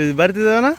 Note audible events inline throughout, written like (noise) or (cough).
তুই বাড়িতে যাবে না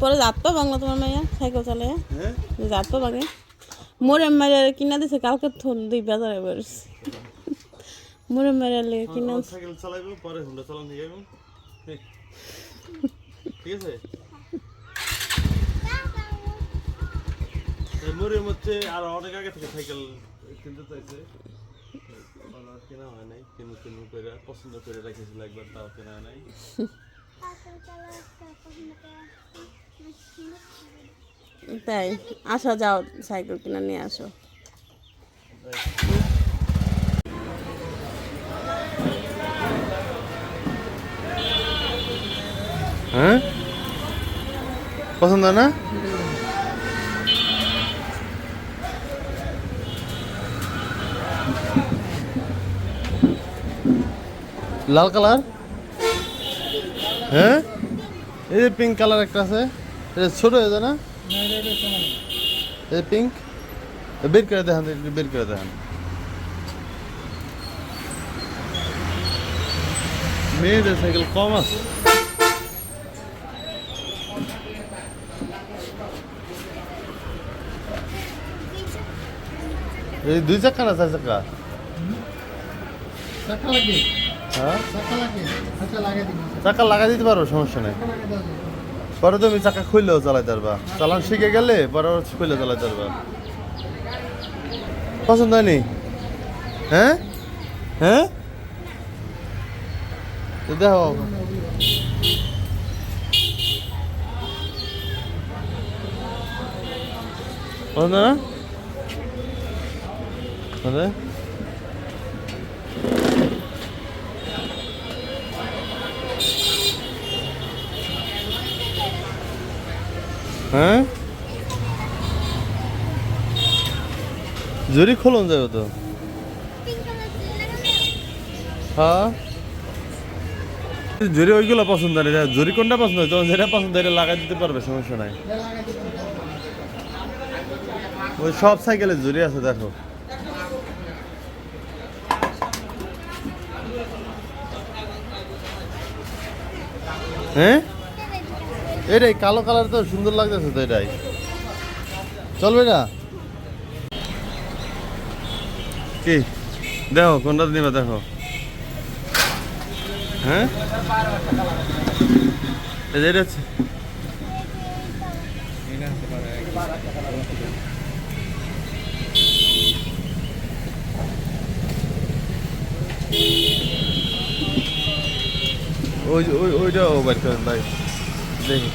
পরে যাত তো বাংলা তোমার মাইয়া সাইকেল চালে হ্যাঁ? যাত তো বাঙে মোরে মারে কিনা দিছে কালকে থন দুই বাজারে বেরোস মোরে মারে লেগে কিনা সাইকেল চালাইবো পরে হুন্ডা চালান নিয়ে যাব ঠিক আছে? মরির মধ্যে আর অনেক আগে থেকে সাইকেল কিনতে চাইছে। কেনা হয় নাই কিনু কিনু করে পছন্দ করে রেখেছিল একবার তাও কেনা হয় নাই। (laughs) (laughs) তাই, আসো, যাও, সাইকেল কিনা নিয়ে আসো। হ্যাঁ? পছন্দ না? লাল কালার? হ্যাঁ? এই যে পিঙ্ক কালার একটা আছে। এটা ছোট যায় না? এই পিঙ্ক বের করে দেখান একটু বের করে দেখান। মেয়েদের সাইকেল কম আছে। এই দুই চাকা না চার চাকা? চাকা লাগে। হ্যাঁ? চাকা লাগে লাগে দিবি চাকা লাগাই দিতে পারো সমস্যা নেই। পরে তুমি চাকা খুললেও চালাইতে পারবা চালান শিখে গেলে পরে আবার খুলে চালাইতে পারবা পছন্দ হয়নি? হ্যাঁ? হ্যাঁ? দেখো। পছন্দ না? হ্যাঁ? জরি খোলন যাবে তো। হ্যাঁ? জরি ওইগুলো পছন্দ নেই জরি কোনটা পছন্দ? হয় যখন যেটা পছন্দ এটা লাগাই দিতে পারবে, সমস্যা নাই। ওই সব সাইকেলে জরি আছে, দেখো। হ্যাঁ? এটাই, কালো কালার তো সুন্দর লাগতেছে তো এটাই। চলবে না? কি? দেখো, কোনটা নিবা দেখো। হ্যাঁ? হচ্ছে। ওই ওই, ওইটাও বাইর করেন ভাই দেখি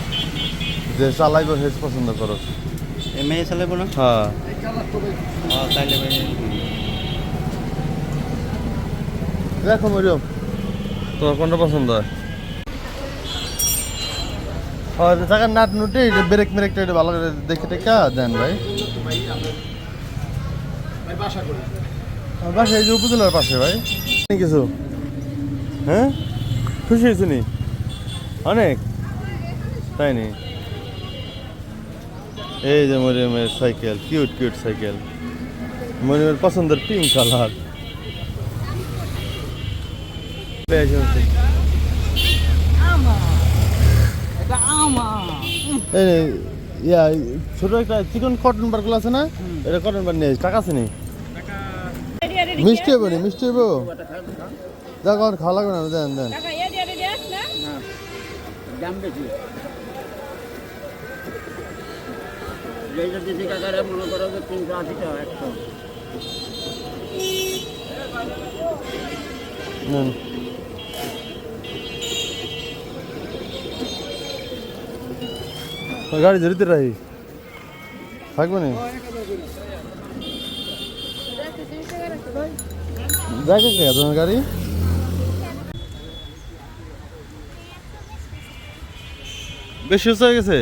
যে চালাইব হেজ পছন্দ করো এমএ চালাবো না? হ্যাঁ। তাইলে ভাই দেখো মরিয়ম তোমার কোনটা পছন্দ হয়? নাট নুটে এটা ব্রেক মেরেকটা এটা ভালো করে দেখে টেকা দেন ভাই। ভাই বাসা করি আমার বাসা এই যে উপজেলার পাশে ভাই। কিছু? হ্যাঁ খুশি হয়েছে অনেক। তাই নি? এই যে মরিয়মের সাইকেল কিউট কিউট সাইকেল। মরিয়মের পছন্দের পিঙ্ক কালার ইয়া ছোট একটা চিকন কটন বারগুলো আছে না? এটা কটন বার নিয়ে টাকা আছে নি? মিষ্টি হব নি? মিষ্টি হব দেখো আর খাওয়া লাগবে না। দেন দেন। দাম বেশি। যেটা দিদি কাকারে মনে করো যে তিনশো আশি টাকা একশো গাড়ি ধরিতে রাহি থাকবে না? দেখে কে তোমার গাড়ি? বেশি হয়ে গেছে?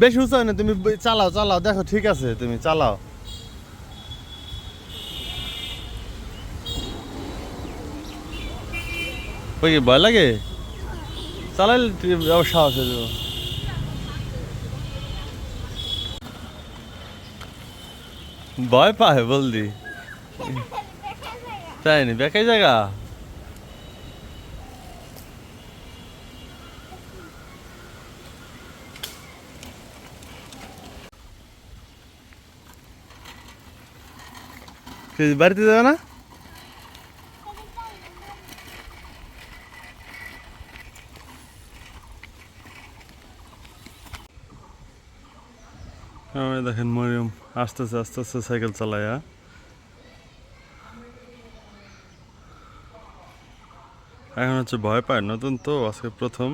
বেশি উঁচু না তুমি চালাও চালাও দেখো ঠিক আছে তুমি চালাও। ওই কি ভয় লাগে? চালাইলে ঠিক- আবার সাহস হয়ে যাব। ভয় পায় বলদি। (laughs) তাই নি বেকাই জায়গা? বাড়িতে যাবে না দেখেন মরিয়ম আস্তে আস্তে আস্তে আস্তে সাইকেল চালায়? এখন হচ্ছে ভয় পায়, নতুন তো, আজকে প্রথম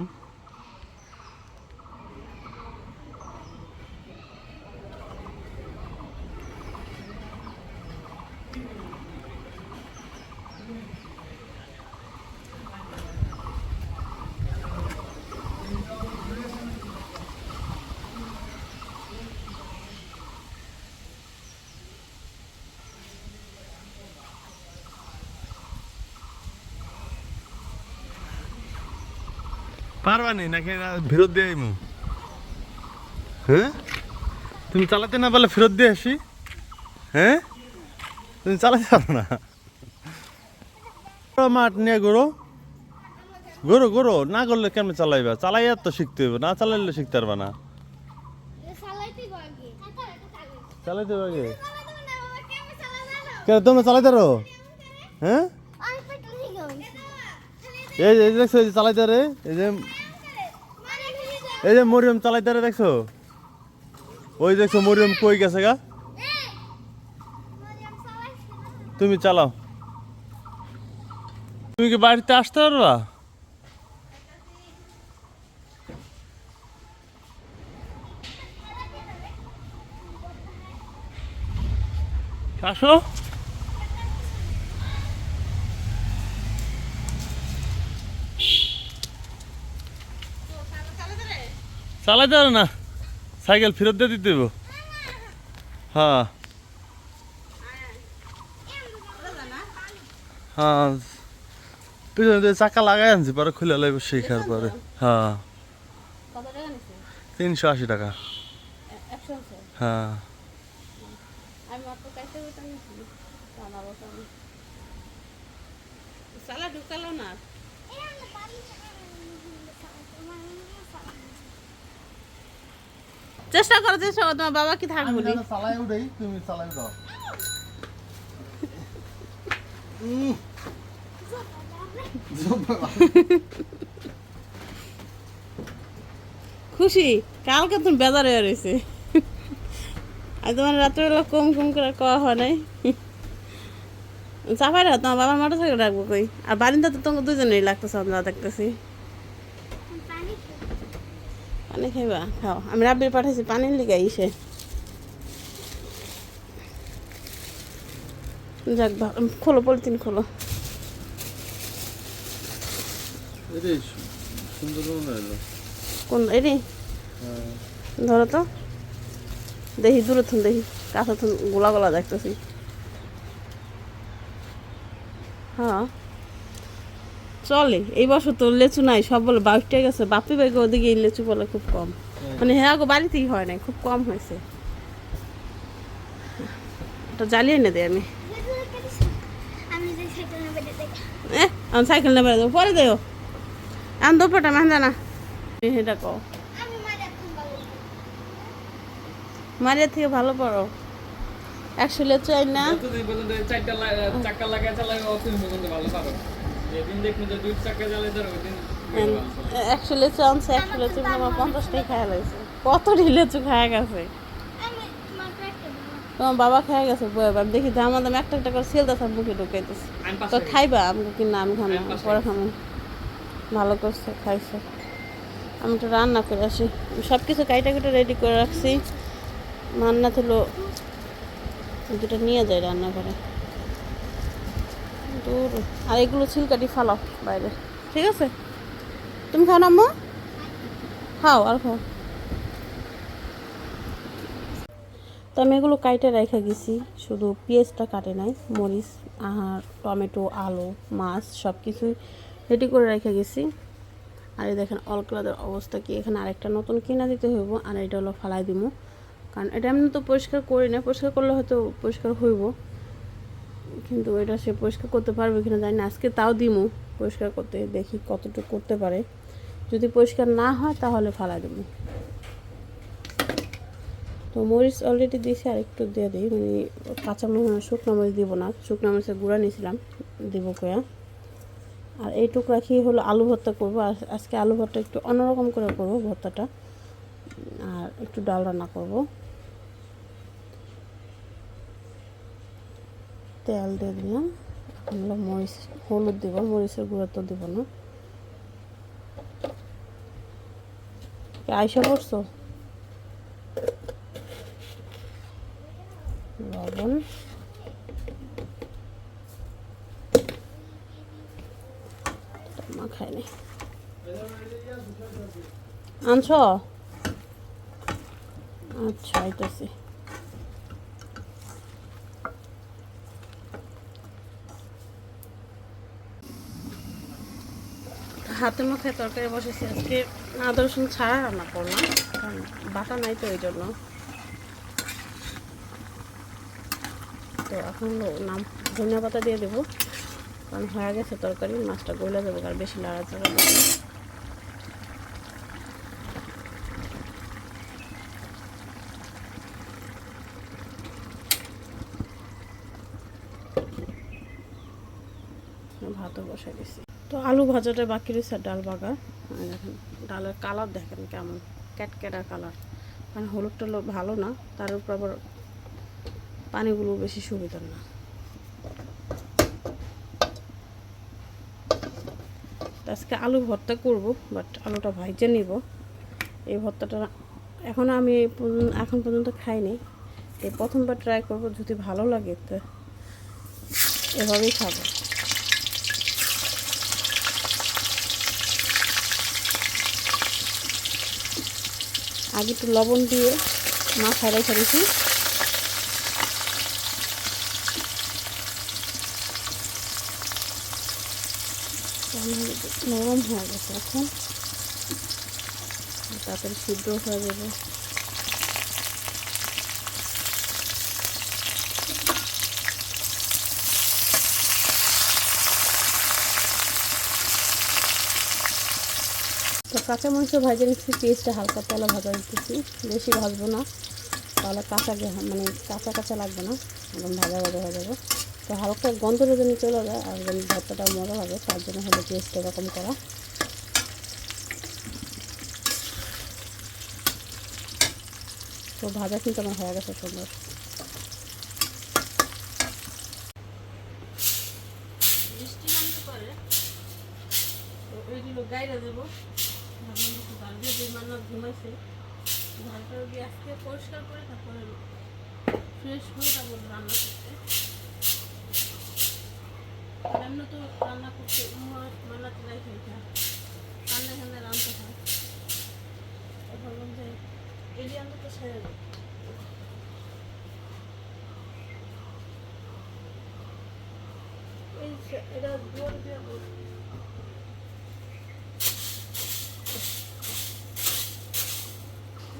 পারবা নি নাকি ফেরত দিয়ে আইমু? হ্যাঁ তুমি চালাতে না পারলে ফেরত দিয়ে আসি। হ্যাঁ তুমি চালাতে পারো না। মাঠ নিয়ে গরো গরো গরো না করলে কেমন চালাইবা? চালাইয়া তো শিখতে হবে না চালাইলে শিখতে পারবা না। চালাইতে পারবে কেন তুমি চালাইতে পারো? হ্যাঁ এই যে চালাইতে রে এই যে এই যে মরিয়ম চালাইতে রে দেখছ? ওই দেখছ মরিয়ম কই গেছে গা? তুমি চালাও। তুমি কি বাড়িতে আসতে পারবা? আসো। চালাইতে পারো না, সাইকেল ফেরত দিয়ে দিতে হ্যাঁ। হ্যাঁ। পিছনে দিয়ে চাকা লাগাই আনছি, পরে খুলে লাগবে শেখার পরে। হ্যাঁ। তিনশো আশি টাকা। হ্যাঁ। ঢুকালো না। চেষ্টা করো চেষ্টা করো তোমার বাবা কি থাকব? নি চালাই উঠেই তুমি চালাই দাও। খুশি? কালকে তুমি বেজার হয়ে রয়েছে। আর তোমার রাত্রেবেলা কম কম করে কওয়া হয় নাই। চাপাই রাখো তোমার বাবার মোটর সাইকেল রাখব কই? আর বারিন্দা তো তোমাকে দুজনেই লাগতেছে আমরা দেখতেছি। পানি খাইবা? খাও। আমি রাব্বির পাঠাইছি পানির লিগে ইসে যাক খোলো পলিথিন খোলো। কোন এরি ধরো তো দেখি দূরে থুন দেখি কাছে থুন গোলা গোলা দেখতেছি। হ্যাঁ চলে। এই বছর তো লেচু নাই সব বলে বাইশটা গেছে। বাপি বাইকে ওদিকে এই লেচু বলে খুব কম। মানে হ্যাঁ গো বাড়িতেই হয় নাই খুব কম হয়েছে। ওটা জ্বালিয়ে এনে দেয় আমি। আমি সাইকেল নেবে দেবো পরে দেও। আমি দুপুরটা মেহন্দা না। এটা মারে মারিয়া থেকে ভালো পড়ো। একশো লেচু আই না। চারটা লা- চালাই পর্যন্ত ভালো পারো। একশো লেচু আনছে একশো লেচু আমার পঞ্চাশটাই খাওয়া লাগছে। লেচু খাওয়া গেছে? আমি তোমার বাবা খাওয়া গেছে আমি দেখি দাম দাম একটা একটা করে সেল দাম মুখে ঢুকাইতেছে। আমি তো খাইবা? আমাকে কি না আমি খাব আমি না, পাঁচটা পরে খাব। ভালো করছে খাইছে। আমি তো রান্না করে আসি। সব কিছু কাইটা কুটে রেডি করে রাখছি। মান্না হলো দুটো নিয়ে যায় রান্নাঘরে দূর। আর এগুলো ছিলকাটি ফালাও বাইরে। ঠিক আছে? তুমি খাও না আম্মু? খাও আর খাও। তো আমি এগুলো কাইটে রেখে গেছি। শুধু পেঁয়াজটা কাটে নাই মরিচ আর টমেটো আলু মাছ সব কিছুই রেডি করে রেখে গেছি। আর এই দেখেন অলক্লাদের অবস্থা কি? এখানে আরেকটা নতুন কিনা দিতে হইব আর এটা হলো ফালাই দিব কারণ এটা এমনি তো পরিষ্কার করি না পরিষ্কার করলে হয়তো পরিষ্কার হইব। কিন্তু এটা সে পরিষ্কার করতে পারবে কিনা জানি না। আজকে তাও দিমু পরিষ্কার করতে, দেখি কতটুকু করতে পারে। যদি পরিষ্কার না হয় তাহলে ফালাই দেবো। তো মরিচ অলরেডি দিয়েছি, আর একটু দিয়ে দিই। মানে কাঁচা মরিচ শুকনো মরিচ দিব না। শুকনো মরিচের গুঁড়া নিয়েছিলাম, দিব কয়া। আর এইটুকু রাখি হলো, আলু ভর্তা করব। আর আজকে আলু ভর্তা একটু অন্যরকম করে করব ভর্তাটা। আর একটু ডাল রান্না করব। তেল দিয়ে দিলাম। হলো মরিচ, হলুদ দিব, মরিচের গুঁড়া তো দিব না। আইসা পড়ছো? লবণ। মাখাই নি আনছ? আচ্ছা আইতেছি। হাতে মুখে তরকারি বসেছি আজকে আদা রসুন ছাড়া রান্না করলাম, কারণ বাটা নাই তো এই জন্য তো এখন নাম ধনিয়া পাতা দিয়ে দেবো, কারণ হয়ে গেছে তরকারি, মাছটা গলে দেবো আর বেশি লাড়াচাড়া দেবো ভাতও বসাই দিছি। তো আলু ভাজাটা বাকি রয়েছে ডাল বাগা দেখেন ডালের কালার দেখেন কেমন, ক্যাটক্যাটা কালার। মানে হলুদ টলুদ ভালো না, তার উপর আবার পানিগুলো বেশি সুবিধার না। আজকে আলু ভর্তা করব বাট আলুটা ভাইজে নিব। এই ভর্তাটা এখন আমি এখন পর্যন্ত খাইনি। এই প্রথমবার ট্রাই করব, যদি ভালো লাগে তো এভাবেই খাব। আগে একটু লবণ দিয়ে মাছ হারাই ফেলেছি নরম হয়ে গেছে এখন। তাড়াতাড়ি সিদ্ধ হয়ে যাবে। কাঁচা মাংস ভাজে নিচ্ছি, পেঁয়াজটা হালকা তেলে ভাজা দিতেছি। বেশি ভাজবো না, তাহলে কাঁচা মানে কাঁচা কাঁচা লাগবে না, একদম ভাজা ভাজা হয়ে যাবে। তো হালকা গন্ধটা যেন চলে যায়, আর যেন ভর্তাটা মজা হবে তার জন্য হলো পেঁয়াজটা এরকম করা। তো ভাজা কিন্তু আমার হয়ে গেছে সুন্দর। গাইরা দেবো। দিই, ঘুমাইছে দিয়ে আজকে পরিষ্কার করে তারপরে ফ্রেশ হয়ে যাব রান্না করতে আর তো রান্না করতে হয় রান্না এখানে রান্না হয় তো ভাবলাম যে দেবো এই যে- এটা দুয়ার দিয়ে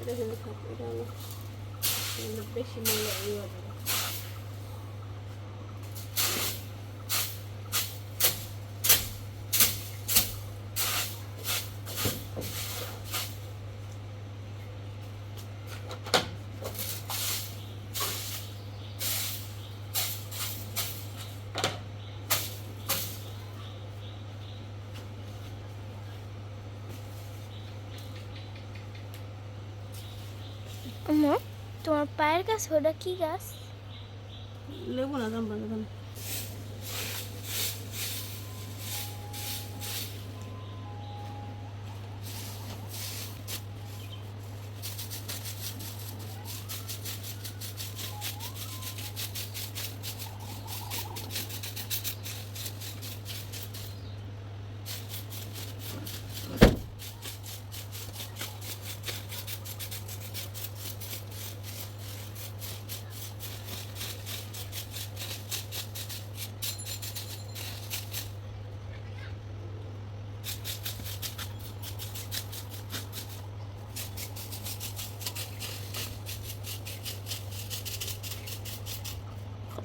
এটা কিন্তু বেশি মূল্য ইয়ে হবে না। আম্মু তোমার পায়ের গাছ ওটা কি গাছ? লেবু না জানবা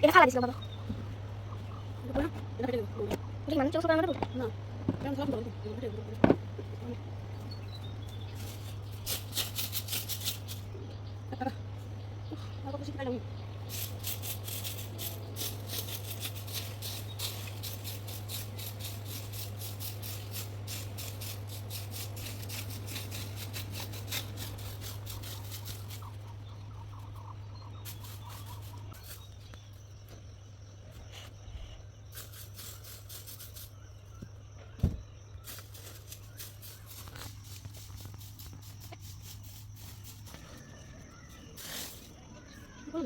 এটা খালা দিছিল বাবা এটা কেটে দেবো। এটা কি মানে চোখ কামড় না কেমন সব বলো তো,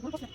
no pasa,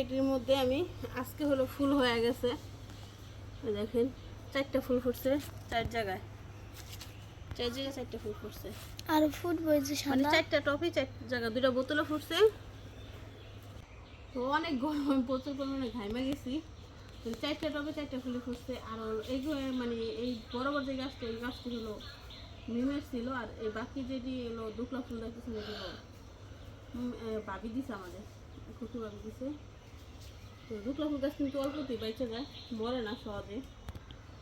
এটির মধ্যে আমি আজকে হলো ফুল হয়ে গেছে। দেখেন চারটা ফুল ফুটছে চার জায়গায়। চার জায়গায় চারটা ফুল ফুটছে। আর মানে চারটা টপি চার জায়গা দুটা ফুটছে। তো অনেক গরম প্রচুর পরিমাণে ঘাইমা গেছি। চারটা টপে চারটা ফুলে ফুটছে। আর মানে এই বড় বড় যে গাছটা এই গাছটি হলো নিমের ছিল আর এই বাকি যেটি হলো দুকলা ফুল দেখতেছেন এগুলো ভাবি দিছে আমাদের। ফুল গাছ কিন্তু অল্পতেই যায়, মরে না সহজে।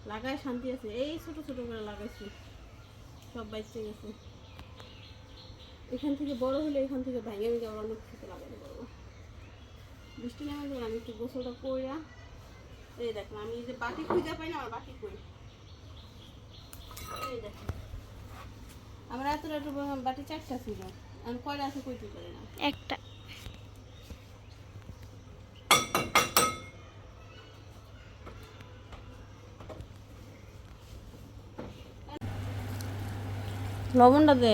লাগায় শান্তি আছে। এই ছোট ছোট করে লাগাইছি। সব বাইচে গেছে। এখান থেকে বড় হলে এখান থেকে ভেঙে ভেঙে আবার অনেক লাগাতে পারব। বৃষ্টি নেমে আমি একটু গোসলটা কইরা, এই দেখেন, আমি যে বাটি খুঁজে পাই না আমার বাটি কই। এই দেখেন। আমার এতটা বাটি চারটা ছিল। আমি কয়টা আছে কইতে পারি না। একটা। লবণটা দে।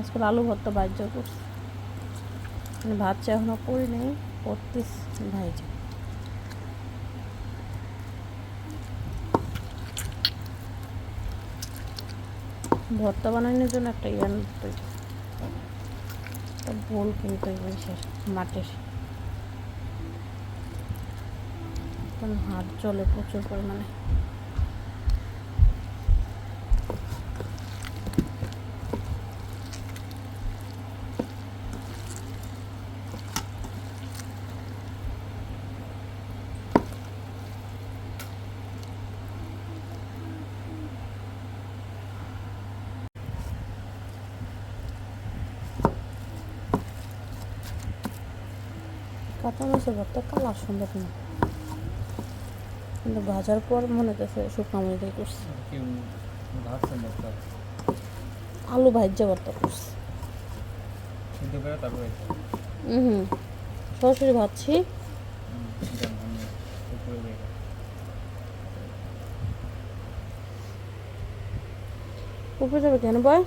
আজকাল আলু ভর্তা বাজ্য করছি। মানে ভাত চা এখনও করি নেই, করতেছি, ভাইজা। ভর্তা বানানোর জন্য একটা ইয়ান তৈরি বোল কিনতে হবে সে মাটির হাত জলে প্রচুর পরিমাণে। কাঁচা মাছের ভর্তা কালার সুন্দর না। কিন্তু ভাজার পর মনে হচ্ছে শুকনো মরিচ দিয়ে করছি আলু ভাজ্যা ভর্তা করছি। হুম। সরাসরি ভাজছি। উপরে যাবে কেন বয়?